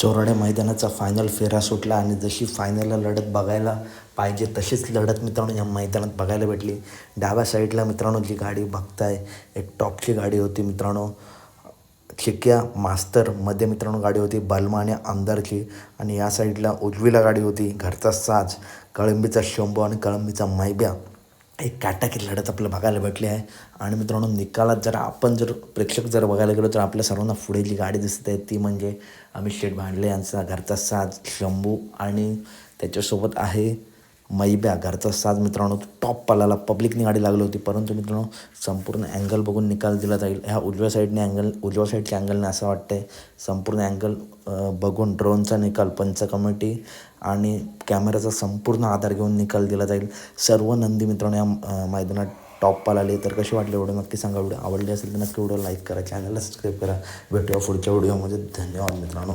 Chorade मैदानाचा final फेरा सुटला आणि जशी फायनलला लढत बघायला पाहिजे तशीच लढत मित्रांनो या मैदानात बघायला भेटली. डाव्या साईडला मित्रांनो जी गाडी बघताय एक टॉपची गाडी होती मित्रांनो. चिक्या मास्तरमध्ये मित्रांनो गाडी होती बलमा आणि आमदारची आणि या साईडला उजवीला गाडी होती घरचा साज कळंबीचा शंभू आणि कळंबीचा मैब्या. एक काटाकी लढत आपलं बघायला भेटली आहे. आणि मित्रांनो निकालात जर आपण जर प्रेक्षक जर बघायला गेलो तर आपल्या सर्वांना पुढे जी गाडी दिसत आहे ती म्हणजे अमित शेठ भांडले यांचा घरचा साज शंभू आणि त्याच्यासोबत आहे मैब्या घरचा साज मित्रांनो टॉप पालाला पब्लिक गाडी लागली होती. परंतु मित्रांनो संपूर्ण अँगल बघून निकाल दिला जाईल. ह्या उजव्या साईडने अँगल उजव्या साईडच्या अँगलने असं वाटतंय. संपूर्ण अँगल बघून ड्रोनचा निकाल पंच कमिटी आणि कॅमेराचा संपूर्ण आधार घेऊन निकाल दिला जाईल. सर्व नंदी मित्रांनो या मैदानात टॉप पाला आले तर कशी वाटले व्हिडिओ? नक्की सांगा. व्हिडिओ आवडले असेल तर नक्की व्हिडिओ लाईक करा. चॅनलला सबस्क्राईब करा. भेटूया पुढच्या व्हिडिओमध्ये धन्यवाद मित्रांनो.